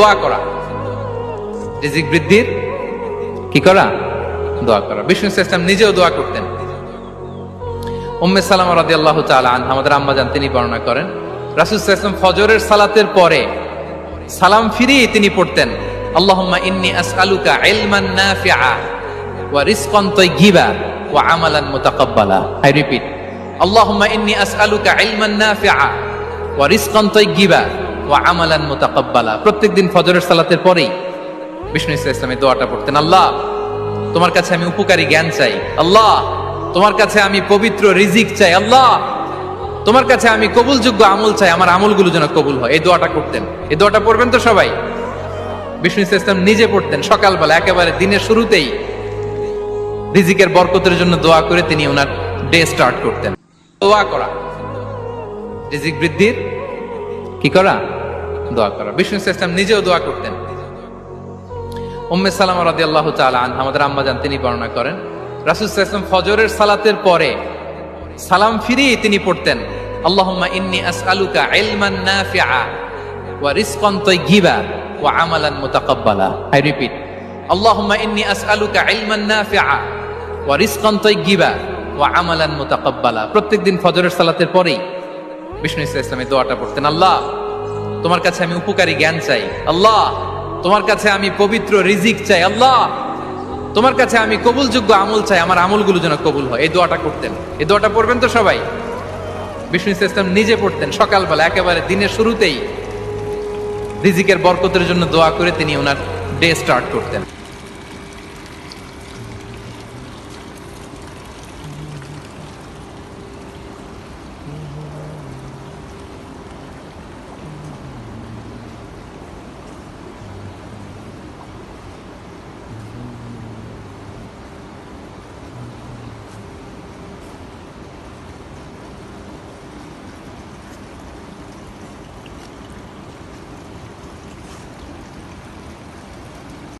দোয়া করা। রিজিক বৃদ্ধির কি করা? দোয়া করা। বিষ্ণু ইসলাম নিজেও দোয়া করতেন। উম্মে সালামা রাদি আল্লাহ আমাদের আম্মা জান তিনি বর্ণনা করেন, রাসুল ইসলাম ফজরের সালাতের পরে সালাম ফিরিয়ে তিনি পড়তেন, আল্লাহুম্মা ইন্নি আসআলুকা ইলমান নাফিআ ওয়া রিজকান ওয়া আমালান মুতাকাব্বালা। আই রিপিট ইন্নি আসআলুকা ইলমান নাফিআ ওয়া রিজকান আমালান মুতাকাব্বালা। প্রত্যেকদিন ফজরের সালাতের পরেই বিষ্ণু ইসলাম এই দোয়াটা পড়তেন, আল্লাহ, তোমার কাছে আমি উপকারী জ্ঞান চাই। আল্লাহ, তোমার কাছে আমি পবিত্র রিজিক চাই। আল্লাহ, তোমার কাছে আমি কবুলযোগ্য আমল চাই। আমার আমলগুলো যেন কবুল হয়। এই দোয়াটা করতেন এই দোয়াটা পড়বেন তো সবাই? বিষ্ণু ইসলাম নিজে পড়তেন সকালবেলা, একেবারে দিনের শুরুতেই রিজিকের বরকতের জন্য দোয়া করে তিনি ওনার ডে স্টার্ট করতেন। দোয়া করা। রিজিক বৃদ্ধির কি করা? দোয়া করা। বিষ্ণু ইসলাম নিজেও দোয়া করতেন। উম্মে সালামা রাদি আল্লাহ আনহা, আমাদের আম্মা জান তিনি বর্ণনা করেন, রাসুল ইসলাম ফজরের সালাতের পরে সালাম ফিরিয়ে তিনি পড়তেন, আল্লাহুম্মা ইন্নি আসআলুকা ইলমান নাফিআ ওয়া রিজকান তাইয়্যিবা ওয়া আমালান মুতাকাব্বালা। আই রিপিট আল্লাহুম্মা ইন্নি আসআলুকা ইলমান নাফিআ ওয়া রিজকান ওয়া আমালান মুতাকাব্বালা। প্রত্যেকদিন ফজরের সালাতের পরেই বিষ্ণু ইসলাম এই দোয়াটা পড়তেন, আল্লাহ তোমার কাছে আমি উপকারী জ্ঞান চাই। আল্লাহ, তোমার কাছে আমি পবিত্র রিজিক চাই। আল্লাহ, তোমার কাছে আমি কবুলযোগ্য আমল চাই। আমার আমলগুলো যেন কবুল হয়। এই দোয়াটা করতেন। এই দোয়াটা পড়বেন তো সবাই? বিষ্ণু ইসলাম নিজে পড়তেন সকালবেলা, একেবারে দিনের শুরুতেই। রিজিকের বরকতের জন্য দোয়া করে তিনি ওনার ডে স্টার্ট করতেন।